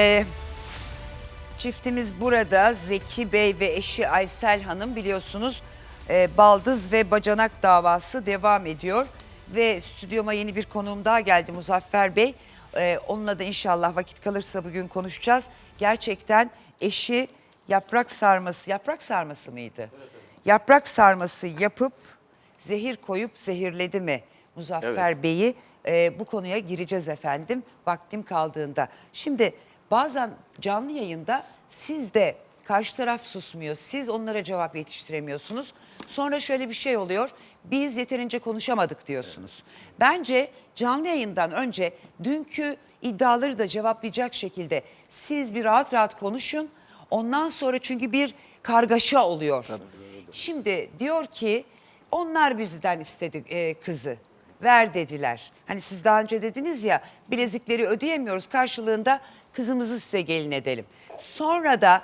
Ee, çiftimiz burada Zeki Bey ve eşi Aysel Hanım biliyorsunuz e, baldız ve bacanak davası devam ediyor. Ve stüdyoma yeni bir konuğum daha geldi Muzaffer Bey. Ee, onunla da inşallah vakit kalırsa bugün konuşacağız. Gerçekten eşi yaprak sarması, yaprak sarması mıydı? Yaprak sarması yapıp zehir koyup zehirledi mi Muzaffer Bey'i? Ee, bu konuya gireceğiz efendim vaktim kaldığında. Şimdi bazen canlı yayında siz de karşı taraf susmuyor. Siz onlara cevap yetiştiremiyorsunuz. Sonra şöyle bir şey oluyor. Biz yeterince konuşamadık diyorsunuz. Bence canlı yayından önce dünkü iddiaları da cevaplayacak şekilde siz bir rahat rahat konuşun. Ondan sonra çünkü bir kargaşa oluyor. Şimdi diyor ki onlar bizden istedi e, kızı. Ver dediler. Hani siz daha önce dediniz ya bilezikleri ödeyemiyoruz karşılığında kızımızı size gelin edelim. Sonra da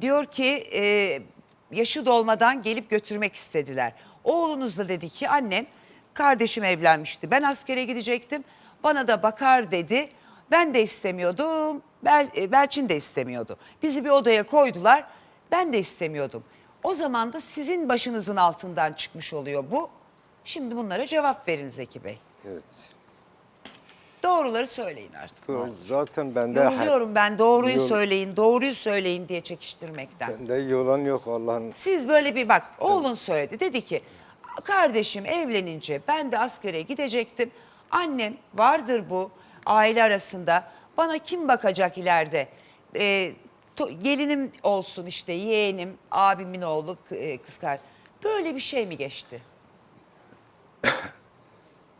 diyor ki e, yaşı dolmadan gelip götürmek istediler. Oğlunuz da dedi ki annem kardeşim evlenmişti. Ben askere gidecektim. Bana da bakar dedi. Ben de istemiyordum. Bel, e, Belçin de istemiyordu. Bizi bir odaya koydular. Ben de istemiyordum. O zaman da sizin başınızın altından çıkmış oluyor bu. Şimdi bunlara cevap verin Zeki Bey. Evet. Doğruları söyleyin artık. Doğru. Zaten bende Yoruluyorum ben doğruyu Yol- söyleyin, doğruyu söyleyin diye çekiştirmekten. bende yalan yok Allah'ın. Siz böyle bir bak oğlun söyledi dedi ki kardeşim evlenince ben de askere gidecektim. Annem vardır bu aile arasında bana kim bakacak ileride? Ee, to- gelinim olsun işte yeğenim abimin oğlu e, kız Böyle bir şey mi geçti?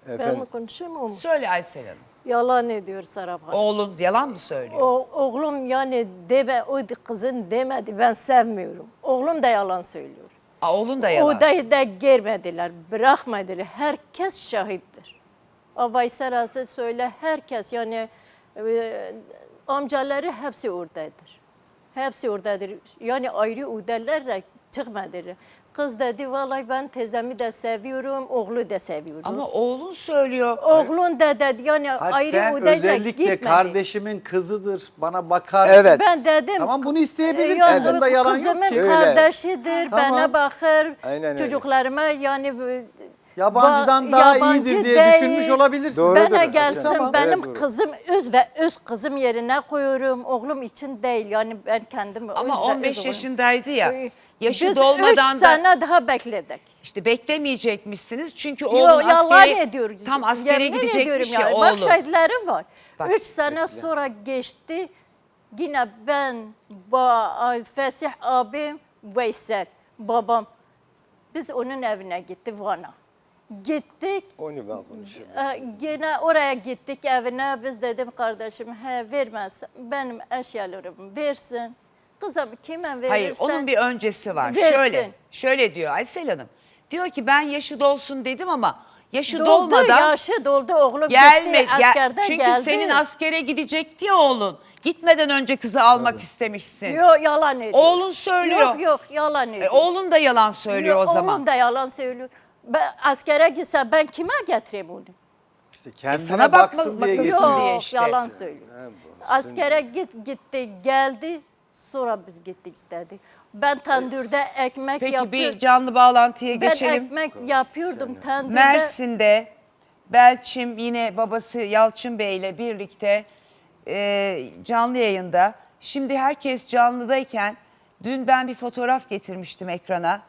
Ben Efendim, mi konuşayım o mu? Söyle Aysel Hanım. Yalan ediyor Serap Hanım. Oğlun yalan mı söylüyor? O, oğlum yani deme, o kızın demedi ben sevmiyorum. Oğlum da yalan söylüyor. Aa, oğlun da yalan. Odayı da girmediler, bırakmadılar. Herkes şahittir. Avaysel Hazret söyle herkes yani e, amcaları hepsi oradadır. Hepsi oradadır. Yani ayrı odalarla çıkmadılar. Kız dedi vallahi ben teyzemi de seviyorum, oğlu da seviyorum. Ama oğlun söylüyor. Oğlun da dedi yani Hayır, ayrı sen odayla özellikle gitmedi. kardeşimin kızıdır, bana bakar. Evet. Ben dedim. Tamam bunu isteyebilirsin. Ya, Bunda yalan yok kızımın ki. Öyle. kardeşidir, Tamam. bana bakır. Aynen öyle. Çocuklarıma yani bu- Yabancıdan ba- daha yabancı iyidir diye değil. düşünmüş olabilirsin. Doğrudur. Bana gelsin Tamam. benim Evet, kızım öz ve öz kızım yerine koyuyorum. Oğlum için değil yani ben kendim öz Ama ve öz 15 oğlum. yaşındaydı ya. Ee, Yaşı Biz dolmadan üç da sene daha bekledik. işte beklemeyecekmişsiniz. Çünkü Yo, oğlun yalan askere, ediyor. tam askere Yemin gidecekmiş ya yani. oğlum. Bak şahitlerim var. Bak, Üç sene sonra geçti. Yine ben, ba, Fesih abim, Veysel, babam. Biz onun evine gitti Van'a. Gittik. onu ben konuşuyorum. Ee, Yine oraya gittik evine. Biz dedim kardeşim he vermez. Benim eşyalarımı versin. Kızım kime verirsen. Hayır onun bir öncesi var. versin. Şöyle şöyle diyor Aysel Hanım. Diyor ki ben yaşı dolsun dedim ama yaşı doldu, dolmadan yaşı doldu oğlum gelme. gitti gel- askerden çünkü geldi. senin askere gidecekti ya oğlun. Gitmeden önce kızı almak istemişsin. Yok yalan ediyor. Oğlun söylüyor. Yok yok yalan ediyor. E, oğlun da yalan söylüyor Yok, o zaman. Oğlum da yalan söylüyor. Ben askere gitse ben kime getireyim onu? İşte kendine sana bakma- baksın diye bakın- getirmiş. Yok. İşte. yalan söylüyor. Askere git gitti geldi sonra biz gittik istedik. Ben tandırda ekmek Peki yaptım. bir canlı bağlantıya ben geçelim. ekmek yapıyordum tandırda. Mersin'de Belçim yine babası Yalçın Bey ile birlikte e, canlı yayında. Şimdi herkes canlıdayken dün ben bir fotoğraf getirmiştim ekrana.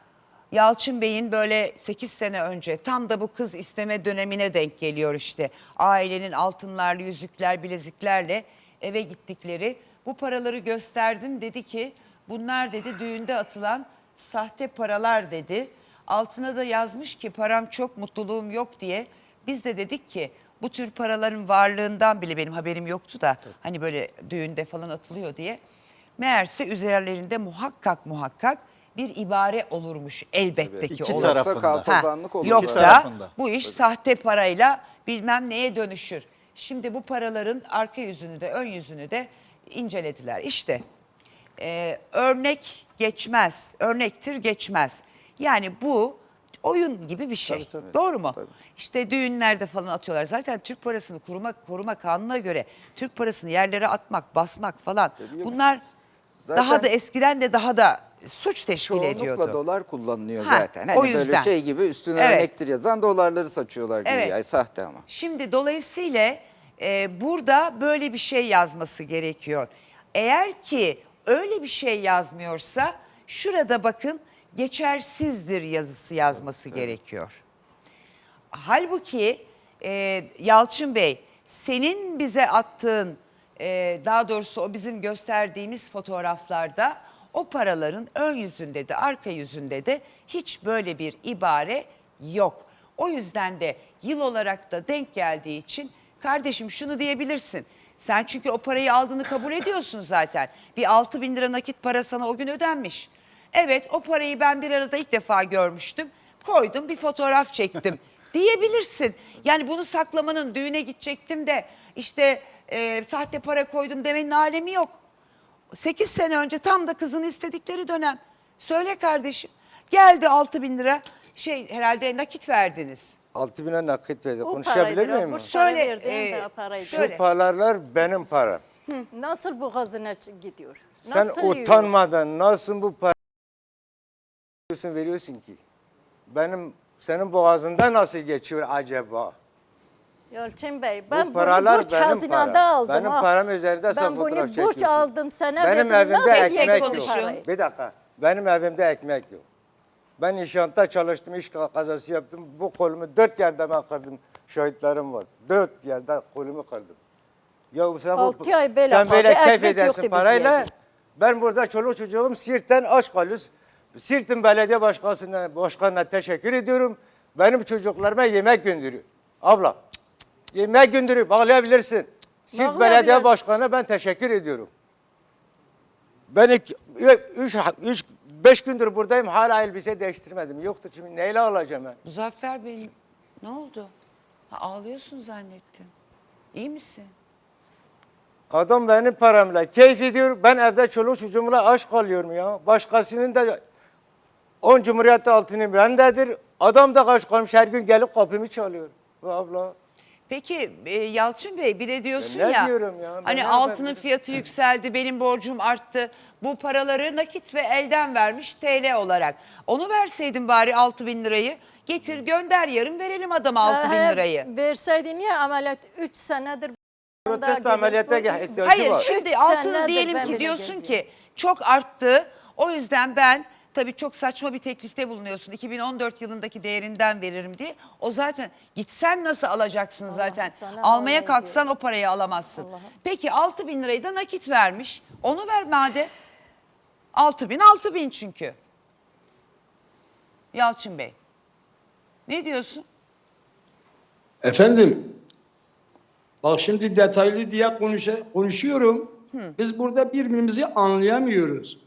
Yalçın Bey'in böyle 8 sene önce tam da bu kız isteme dönemine denk geliyor işte. Ailenin altınlarlı yüzükler bileziklerle eve gittikleri. Bu paraları gösterdim dedi ki bunlar dedi düğünde atılan sahte paralar dedi. Altına da yazmış ki param çok mutluluğum yok diye. Biz de dedik ki bu tür paraların varlığından bile benim haberim yoktu da hani böyle düğünde falan atılıyor diye. Meğerse üzerlerinde muhakkak muhakkak bir ibare olurmuş elbette ki İki olur. tarafında. Yoksa kalpazanlık olur. Yoksa İki tarafında. bu iş sahte parayla bilmem neye dönüşür. Şimdi bu paraların arka yüzünü de ön yüzünü de incelediler. İşte e, örnek geçmez, örnektir geçmez. Yani bu oyun gibi bir şey. Tabii, tabii. Doğru mu? Tabii. İşte düğünlerde falan atıyorlar. Zaten Türk parasını koruma, koruma kanununa göre Türk parasını yerlere atmak, basmak falan bunlar Zaten- daha da eskiden de daha da suç teşkil Çoğunlukla ediyordu. dolar kullanılıyor Ha, zaten. o Hani böyle yüzden. şey gibi üstüne Evet. örnektir yazan dolarları saçıyorlar gibi. Evet. Sahte ama. Şimdi dolayısıyla e, burada böyle bir şey yazması gerekiyor. Eğer ki öyle bir şey yazmıyorsa şurada bakın geçersizdir yazısı yazması gerekiyor. Halbuki e, Yalçın Bey senin bize attığın e, daha doğrusu o bizim gösterdiğimiz fotoğraflarda o paraların ön yüzünde de arka yüzünde de hiç böyle bir ibare yok. O yüzden de yıl olarak da denk geldiği için kardeşim şunu diyebilirsin. Sen çünkü o parayı aldığını kabul ediyorsun zaten. Bir 6 bin lira nakit para sana o gün ödenmiş. Evet o parayı ben bir arada ilk defa görmüştüm. Koydum bir fotoğraf çektim diyebilirsin. Yani bunu saklamanın düğüne gidecektim de işte e, sahte para koydum demenin alemi yok. 8 sene önce tam da kızın istedikleri dönem. Söyle kardeşim. Geldi 6 bin lira şey herhalde nakit verdiniz. 6 bine nakit verdi. O Konuşabilir paraydır, o miyim? boş Söyle, e, de paraydı. söyle. Şu paralar benim param. Nasıl boğazına gidiyor? Sen Nasıl yiyor? utanmadan nasıl bu parayı veriyorsun, veriyorsun ki? Benim senin boğazında nasıl geçiyor acaba? Yalçın Bey ben bu paralar bunu borç benim hazinada param. aldım. Benim ha. param üzerinde sen Ben bunu fotoğraf borç çekiyorsun. aldım sana Benim verdim. evimde Nasıl ekmek yok. parayı? Bir dakika. Benim evimde ekmek yok. Ben inşaatta çalıştım, iş kazası yaptım. Bu kolumu dört yerde ben kırdım. Şahitlerim var. Dört yerde kolumu kırdım. Ya sen, bu- Altı ay böyle sen böyle keyif edersin parayla. Ben burada çoluk çocuğum Sirt'ten aç kalıyoruz. Sirt'in belediye başkanına, başkanına teşekkür ediyorum. Benim çocuklarıma yemek gönderiyor. Abla, yemek gönderiyor. Bağlayabilirsin. Bağlayabiliriz. Belediye Başkanı'na ben teşekkür ediyorum. Ben iki, üç, üç, beş gündür buradayım hala elbise değiştirmedim. Yoktu şimdi neyle alacağım ben? Muzaffer Bey ne oldu? Ha, ağlıyorsun zannettim. İyi misin? Adam benim paramla keyif ediyor. Ben evde çoluk çocuğumla aşk kalıyorum ya. Başkasının da 10 Cumhuriyet altını bendedir. Adam da kaç kalmış her gün gelip kapımı çalıyor. Bu abla. Peki e, Yalçın Bey bir de diyorsun Ben ne ya diyorum ya? Ben hani ne altının yapabilirim? fiyatı yükseldi benim borcum arttı. Bu paraları nakit ve elden vermiş TL olarak. Onu verseydin bari 6 bin lirayı getir gönder yarın verelim adama 6 bin lirayı. Verseydin ya ameliyat 3 senedir. Protest ameliyata gel- ihtiyacı Hayır var. şimdi Üç altını senedir diyelim ben ki bile diyorsun geziyorum. ki çok arttı. O yüzden ben tabii çok saçma bir teklifte bulunuyorsun. 2014 yılındaki değerinden veririm diye. O zaten gitsen nasıl alacaksın zaten. sana Almaya kalksan o parayı alamazsın. Peki 6 bin lirayı da nakit vermiş. Onu ver madem. 6 bin 6 bin çünkü. Yalçın Bey. Ne diyorsun? Efendim, bak şimdi detaylı diye konuşa, konuşuyorum. Biz burada birbirimizi anlayamıyoruz.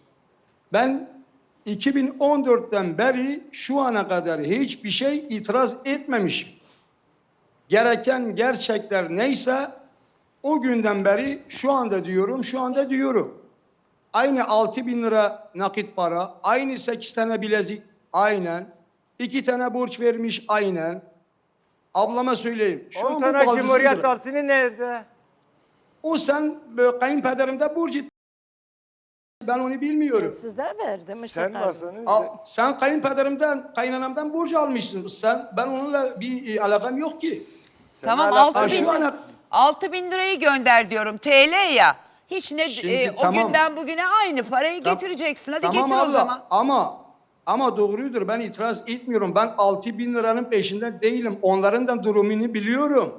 Ben 2014'ten beri şu ana kadar hiçbir şey itiraz etmemişim. Gereken gerçekler neyse o günden beri şu anda diyorum, şu anda diyorum. Aynı 6 bin lira nakit para, aynı 8 tane bilezik, aynen. 2 tane borç vermiş, aynen. Ablama söyleyeyim. Şu 10 an bu tane. Cumhuriyet altını nerede? O sen böyle kayınpederimde borç et- Ben onu bilmiyorum. Sizde verdim. işte Sen masanın Al, sen kayınpederimden, kaynanamdan borç almışsın. Sen, ben onunla bir e, alakam yok ki. tamam 6 Ha, bin, şu ana 6 bin lirayı gönder diyorum TL ya. Hiç ne Şimdi e, o tamam. günden bugüne aynı parayı Tam- getireceksin. Hadi tamam getir abla, o zaman. Ama ama doğrudur ben itiraz etmiyorum. Ben 6 bin liranın peşinden değilim. Onların da durumunu biliyorum.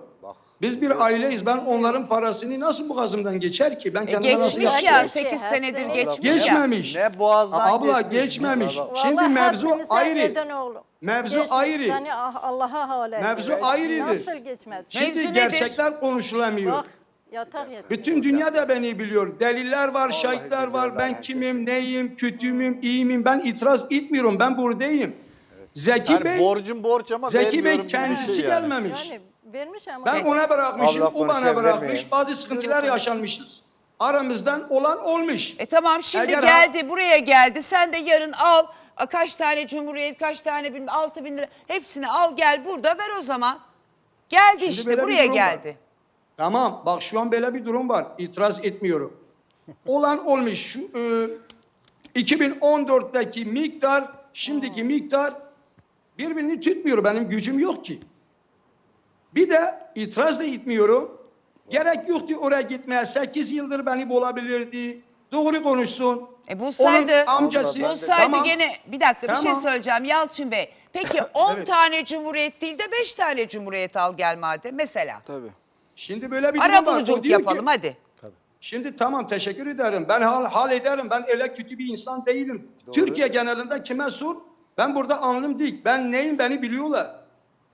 Biz bir aileyiz. Ben onların parasını nasıl boğazımdan geçer ki? Ben E, kendime nasıl geçmiş ya Geçti, 8 her senedir sene geçmiş ya. Geçmemiş. Ne boğazdan Abla geçmiş, geçmemiş. Şimdi mevzu hepsini ayrı. yedin oğlum. Mevzu Geçmiş ayrı. Seni ah- Allah'a havale Mevzu ediyorum. ayrıdır. Nasıl geçmedi? Şimdi Mevzu nedir? gerçekler konuşulamıyor. Bak yatak yatıyor. Bütün dünya da beni biliyor. Deliller var, şahitler var. Ben herkes. kimim, neyim, kötü müyüm, iyi miyim? Ben itiraz etmiyorum. Ben buradayım. Zeki Yani Bey, borcun borç ama Zeki Bey kendisi şey yani. gelmemiş. Yani vermiş ama. Ben ona bırakmışım, Abla o bana bırakmış. miyim? Bazı sıkıntılar yaşanmışız. Aramızdan olan olmuş. E tamam şimdi Eğer- geldi buraya geldi. Sen de yarın al kaç tane cumhuriyet, kaç tane bilmem 6 bin lira hepsini al gel burada ver o zaman. Geldi Şimdi işte buraya durum var. geldi. Tamam bak şu an böyle bir durum var. İtiraz etmiyorum. Olan olmuş. Şu, e, 2014'teki miktar şimdiki miktar birbirini tutmuyor. Benim gücüm yok ki. Bir de itiraz da etmiyorum. Gerek yoktu oraya gitmeye. 8 yıldır beni bulabilirdi. Doğru konuşsun. E bulsaydı, Onun amcası. bulsaydı Tamam. gene bir dakika bir şey Tamam. söyleyeceğim Yalçın Bey. Peki 10 Evet. tane cumhuriyet değil de 5 tane cumhuriyet al gel madem mesela. Tabii. Şimdi böyle bir durum var. O Arabuluculuk diyor ki- yapalım hadi. Şimdi tamam teşekkür ederim. Ben hal, hal ederim. Ben öyle kötü bir insan değilim. Türkiye genelinde kime sor? Ben burada alnım dik. Ben neyim beni biliyorlar.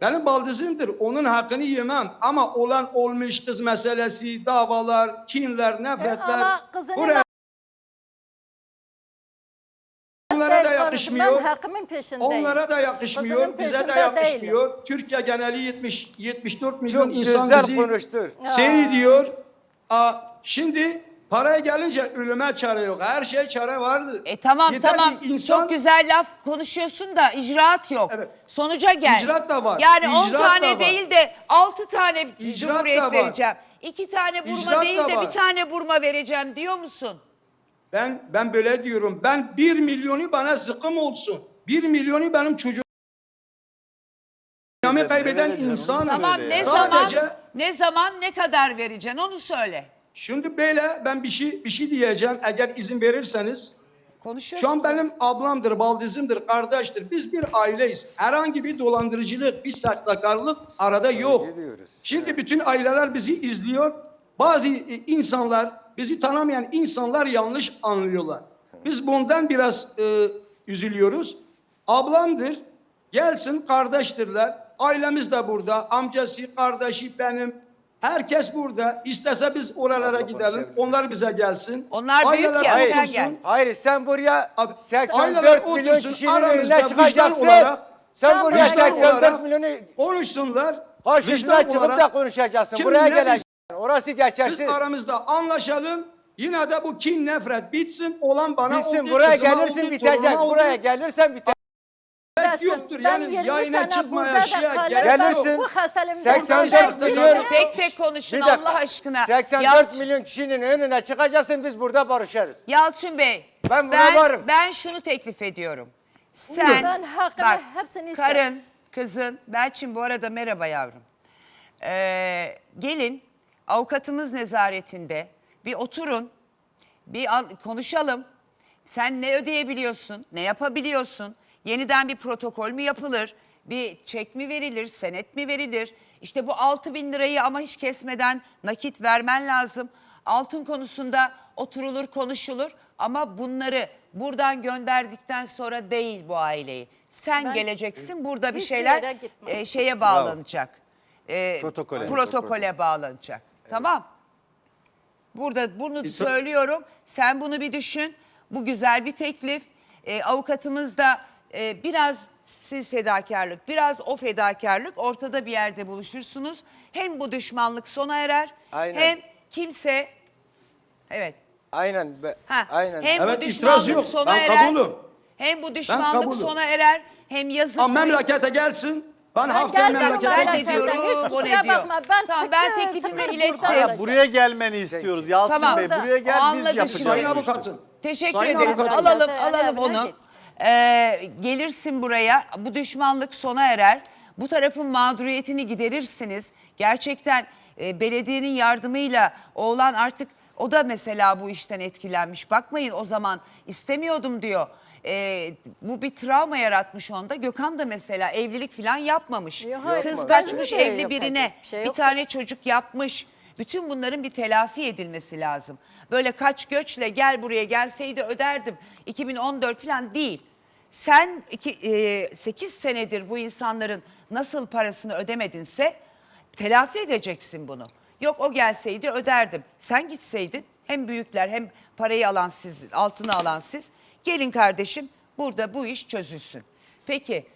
Benim baldızımdır. Onun hakkını yemem. Ama olan olmuş kız meselesi, davalar, kinler, nefretler. ama kızını buraya onlara da yakışmıyor. Ben hakkımın peşindeyim. Onlara da yakışmıyor, bize de yakışmıyor. Türkiye geneli 70 74 milyon Çok insan güzel bizi konuştur. seyrediyor. Aa, şimdi paraya gelince ölüme çare yok. Her şey çare vardı. E tamam Yeter tamam insan çok güzel laf konuşuyorsun da icraat yok. Evet. Sonuca gel. İcraat da var. Yani 10 İcraat tane da var. değil de 6 tane İcraat cumhuriyet vereceğim. 2 tane burma İcraat değil de var. bir tane burma vereceğim diyor musun? Ben ben böyle diyorum. Ben bir milyonu bana zıkkım olsun. Bir milyonu benim çocuğum. Dünyamı kaybeden insanım. Tamam ne Sadece- zaman ne zaman ne kadar vereceksin onu söyle. Şimdi böyle ben bir şey bir şey diyeceğim eğer izin verirseniz. Konuşuyorsun. Şu an benim ablamdır, baldızımdır, kardeştir. Biz bir aileyiz. Herhangi bir dolandırıcılık, bir saçlakarlık arada yok. ediyoruz. Şimdi bütün aileler bizi izliyor. Bazı e, insanlar, bizi tanımayan insanlar yanlış anlıyorlar. Biz bundan biraz e, üzülüyoruz. Ablamdır, gelsin kardeştirler. Ailemiz de burada. Amcası, kardeşi, benim. Herkes burada. İstese biz oralara gidelim. Onlar bize gelsin. Onlar büyük Aileler ya, sen otursun. gel. Hayır sen buraya Abi, 84 aileler milyon otursun, kişinin aramızda önüne vicdan çıkacaksın. olarak- sen Sen buraya vicdan 84 olarak- milyonu Konuşsunlar. karşısına vicdan çıkıp olarak da konuşacaksın. kim Buraya ne geleceksin. Orası Biz geçersiz. aramızda anlaşalım. Yine de bu kin nefret bitsin. Olan bana Bitsin oldu, buraya kızıma gelirsin oldu, bitecek. torunuma oldu. Buraya gelirsen bitecek. Kardeşim, yoktur. ben Yani 20 yayına sene çıkmaya burada da şeye kalırım. gerek Gelirsin. Bu hastalığı 84 ben- milyon- Tek tek konuşun Bir dakika. Allah aşkına. 84 Yalçın- milyon kişinin önüne çıkacaksın biz burada barışarız. Yalçın Bey, Ben buna ben, varım. ben şunu teklif ediyorum. Sen, Ben hakkımı hepsini isterim. karın, kızın, Belçin bu arada merhaba yavrum. Ee, gelin avukatımız nezaretinde bir oturun, bir al- konuşalım. Sen ne ödeyebiliyorsun, ne yapabiliyorsun? Yeniden bir protokol mü yapılır? Bir çek mi verilir, senet mi verilir? İşte bu 6 bin lirayı ama hiç kesmeden nakit vermen lazım. Altın konusunda oturulur, konuşulur. Ama bunları buradan gönderdikten sonra değil bu aileyi. Sen Ben geleceksin, burada bir hiçbir şeyler gitmem. e, şeye bağlanacak. E, Protokole. Protokole bağlanacak. Tamam. Burada bunu İsa- söylüyorum. Sen bunu bir düşün. Bu güzel bir teklif. Ee, avukatımız da e, biraz siz fedakarlık, biraz o fedakarlık ortada bir yerde buluşursunuz. Hem bu düşmanlık sona erer, Aynen. hem kimse evet. Aynen. be- Ha, aynen. Hem Evet, bu itiraz düşmanlık yok. sona Ben erer. kabulüm. Hem bu düşmanlık kabulüm. sona erer, hem yazık. Ama memlekete gelsin. Ben haftaya gelmem memlekete ben de diyorum, Hiç o ne kusura diyor? bakma, ben tamam ben tıkır teklifimi tıkır ilettim. Buraya gelmeni istiyoruz Yalçın Tamam. Bey. Buraya gel anladı biz yapacağız. şimdi. Sayın bu işi. avukatım. Teşekkür Sayın ederiz. avukatım. Alalım alalım onu. Ee, gelirsin buraya. Bu düşmanlık sona erer. Bu tarafın mağduriyetini giderirsiniz. Gerçekten e, belediyenin yardımıyla oğlan artık o da mesela bu işten etkilenmiş. Bakmayın o zaman istemiyordum diyor. Ee, bu bir travma yaratmış onda. Gökhan da mesela evlilik falan yapmamış. Hayır, Kız yapmadı. kaçmış Bence de evli yok, birine. herkes bir şey bir yok. tane çocuk yapmış. Bütün bunların bir telafi edilmesi lazım. Böyle kaç göçle gel buraya gelseydi öderdim. 2014 falan değil. Sen 8 senedir bu insanların nasıl parasını ödemedinse telafi edeceksin bunu. Yok o gelseydi öderdim. Sen gitseydin hem büyükler hem parayı alan siz, altını alan siz. Gelin kardeşim burada bu iş çözülsün. Peki